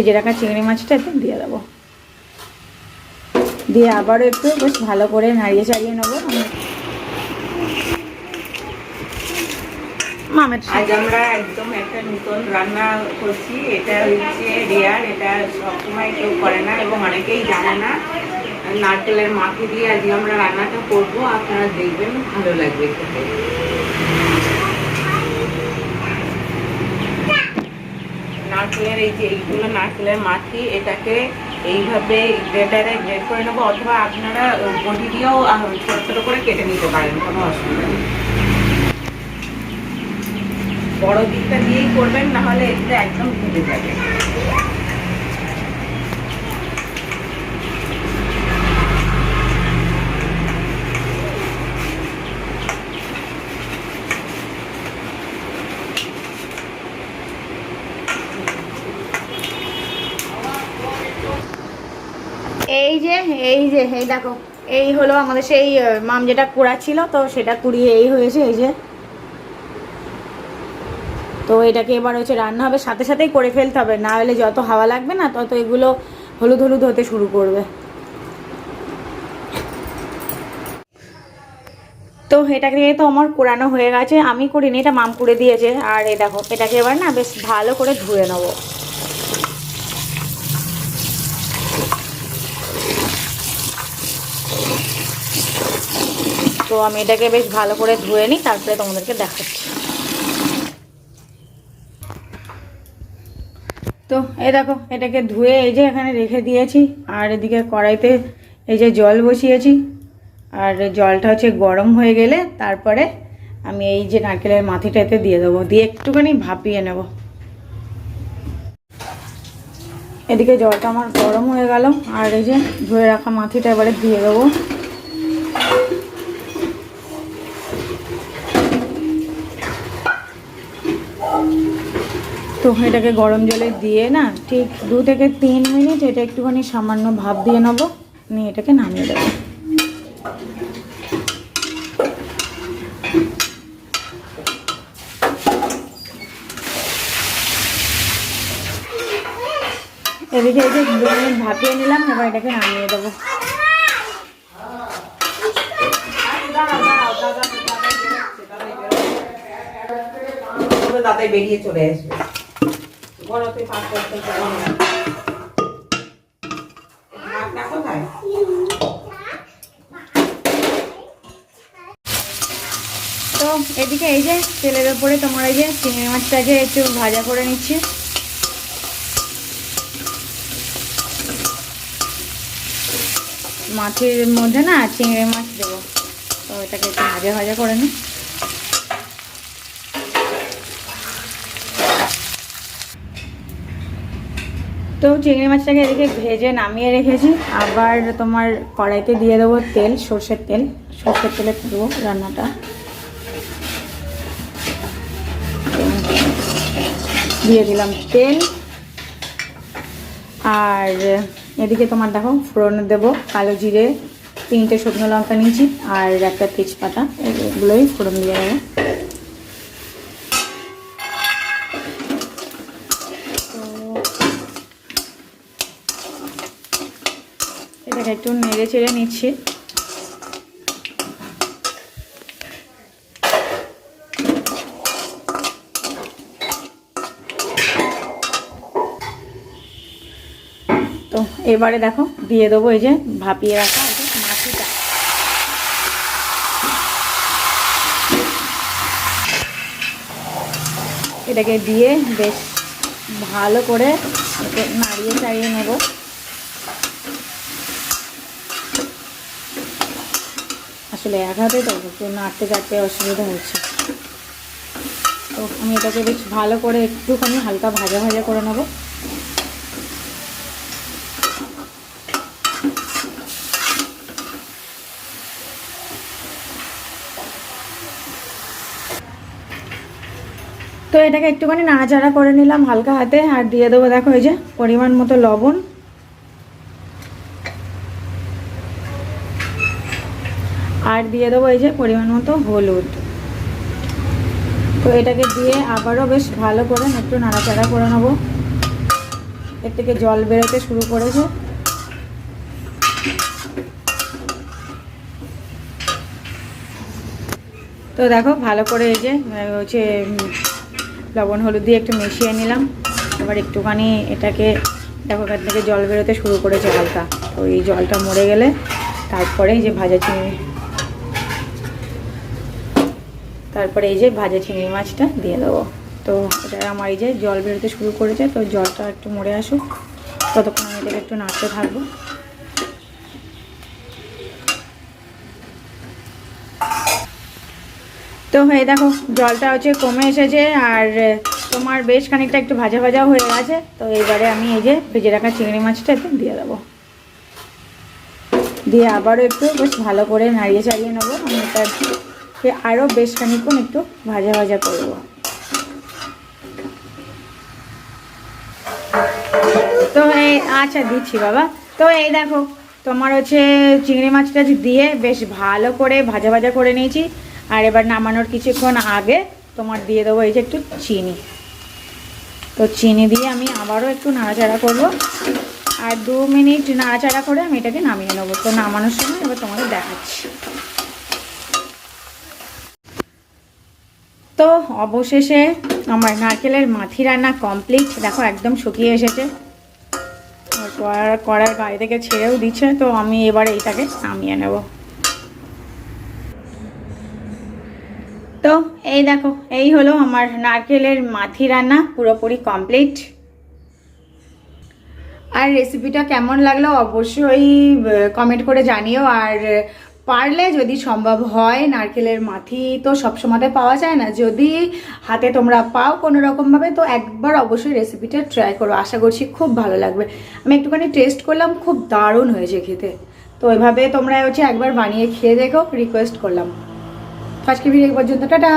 ভেজে রাখা চিংড়ি মাছটা এতে দিয়ে দেবো। দিয়ে আবারও একটু বেশ ভালো করে নাড়িয়ে চাড়িয়ে নেব। আজ আমরা একদম একটা নতুন রান্না করছি। এটা হচ্ছে রেয়ার, এটা সবসময় কেউ করে না এবং অনেকেই জানে না। নারকেলের মাটি দিয়ে আজকে আমরা রান্নাটা করব। আপনারা দেখবেন, ভালো লাগবে খেতে। নারকেলের এই যে এইগুলো নারকেলের মাটি এটাকে এইভাবে গ্রেটারে গ্রেট করে নেব, অথবা আপনারা বটি দিয়েও ছোট ছোট করে কেটে নিতে পারেন, কোনো অসুবিধা নেই। বড় দিকটা দিয়েই করবেন, নাহলে এটা একদম ভেঙে যাবে। এই যে, এই দেখো, এই হলো আমাদের সেই মাম যেটা কুড়াচ্ছিল, তো সেটা কুড়িয়ে এই হয়েছে, এই যে। তো এটাকে এবার হচ্ছে রান্না হবে, সাথে সাথেই করে ফেলতে হবে, না হলে যত হাওয়া লাগবে না, তত এগুলো হলুদ হলুদ হতে শুরু করবে। তো এটাকে তো আমার কুড়ানো হয়ে গেছে, আমি করিনি এটা মাম কুড়ে দিয়েছে, আর এই দেখো, এটাকে এবার না বেশ ভালো করে ধুয়ে নেব। তো আমি এটাকে বেশ ভালো করে ধুয়ে নিই, তারপরে তোমাদেরকে দেখাচ্ছি। তো এই দেখো, এটাকে ধুয়ে এই যে এখানে রেখে দিয়েছি, আর এদিকে কড়াইতে এই যে জল বসিয়েছি, আর জলটা হচ্ছে গরম হয়ে গেলে তারপরে আমি এই যে নারকেলের মাথিটাতে দিয়ে দেবো, দিয়ে একটুখানি ভাপিয়ে নেব। এদিকে জলটা আমার গরম হয়ে গেল, আর এই যে ধুয়ে রাখা মাথিটা এবারে দিয়ে দেবো। তো এটাকে গরম জলে দিয়ে না, ঠিক দু থেকে তিন মিনিট এটা একটুখানি সামান্য ভাপ দিয়ে নেব, নিয়ে এটাকে নামিয়ে দেবো। এদিকে এই যে দু মিনিট ভাপিয়ে নিলাম, এবার এটাকে নামিয়ে দেবো। দাদাই বেরিয়ে চলে আসবে। পাঁচ করতে তো এদিকে এই যে তেলের ওপরে তোমার এই যে চিংড়ি মাছটাকে একটু ভাজা করে নিচ্ছি। মাছের মধ্যে না চিংড়ি মাছ দেবো। তো এটাকে একটু ভাজা ভাজা করে নিই তো চিংড়ি মাছটাকে এদিকে ভেজে নামিয়ে রেখেছি। আবার তোমার কড়াইতে দিয়ে দেবো তেল, সর্ষের তেল। সর্ষের তেলে দেবো রান্নাটা। দিয়ে দিলাম তেল। আর এদিকে তোমার দেখো ফোড়নে দেবো, কালো জিরে, তিনটে শুকনো লঙ্কা নিয়েছি, আর একটা তেজপাতা। এগুলোই ফোড়ন দিয়ে দেবো। একটু নেড়ে চেড়ে নিচ্ছি। তো এবারে দেখো, দিয়ে দেবো এই যে ভাপিয়ে রাখা এটাকে দিয়ে বেশ ভালো করে নাড়িয়ে চাড়িয়ে নেব। আসলে এক হাতে তো একটু নাড়তে চাড়তে অসুবিধা হচ্ছে। তো আমি এটাকে বেশ ভালো করে একটুখানি হালকা ভাজা ভাজা করে নেব। তো এটাকে একটুখানি নাড়াচাড়া করে নিলাম হালকা হাতে, আর দিয়ে দেবো দেখো এই যে পরিমাণ মতো লবণ। আর দিয়ে দেবো এই যে পরিমাণ মতো হলুদ। তো এটাকে দিয়ে আবারও বেশ ভালো করে একটু নাড়াচাড়া করে নেব। এর থেকে জল বেরোতে শুরু করেছে। তো দেখো ভালো করে এই যে হচ্ছে লবণ হলুদ দিয়ে একটু মিশিয়ে নিলাম। এবার একটুখানি এটাকে দেখো থেকে জল বেরোতে শুরু করেছে হালকা। তো এই জলটা মরে গেলে তারপরে যে ভাজা চিংড়ি তারপরে এই যে ভাজা চিংড়ি মাছটা দিয়ে দেবো। তো এটা আমার এই যে জল বেরোতে শুরু করেছে, তো জলটা একটু মরে আসুক। ততক্ষণ আমি এটাকে একটু নাড়তে থাকব। তো হয়ে দেখো, জলটা হচ্ছে কমে এসেছে আর তোমার বেশ খানিকটা একটু ভাজা ভাজাও হয়ে গেছে। তো এবারে আমি এই যে ভেজে রাখা চিংড়ি মাছটা একটু দিয়ে দেবো। দিয়ে আবারও একটু বেশ ভালো করে নাড়িয়ে চাড়িয়ে নেব। আমি এটাকে আরও বেশ খানিক্ষণ একটু ভাজা ভাজা করব। তো এই আচ্ছা দিচ্ছি বাবা। তো এই দেখো, তোমার হচ্ছে চিংড়ি মাছটা দিয়ে বেশ ভালো করে ভাজা ভাজা করে নিয়েছি। আর এবার নামানোর কিছুক্ষণ আগে তোমার দিয়ে দেবো এই যে একটু চিনি। তো চিনি দিয়ে আমি আবারও একটু নাড়াচাড়া করব। আর দু মিনিট নাড়াচাড়া করে আমি এটাকে নামিয়ে নেব। তো নামানোর সময় এবার তোমাকে দেখাচ্ছি। তো অবশেষে আমার নারকেলের মাথি রান্না কমপ্লিট দেখো, একদম শুকিয়ে এসেছে। করার গায়ে থেকে ছেড়েও দিচ্ছে, তো আমি এবার এইটাকে নামিয়ে নেব। তো এই দেখো, এই হলো আমার নারকেলের মাথি রান্না, পুরোপুরি কমপ্লিট আর রেসিপিটা কেমন লাগল অবশ্যই কমেন্ট করে জানিও। আর পারলে যদি সম্ভব হয়, নারকেলের মাটি তো সবসময় পাওয়া যায় না। যদি হাতে তোমরা পাও কোনো রকমভাবে তো একবার অবশ্যই রেসিপিটা ট্রাই করো। আশা করছি খুব ভালো লাগবে। আমি একটুখানি টেস্ট করলাম, খুব দারুণ হয়েছে খেতে। তো এভাবে তোমরা হচ্ছে একবার বানিয়ে খেয়ে দেখো রিকোয়েস্ট করলাম। আজকে ভিডিও পর্যন্ত, টাটা!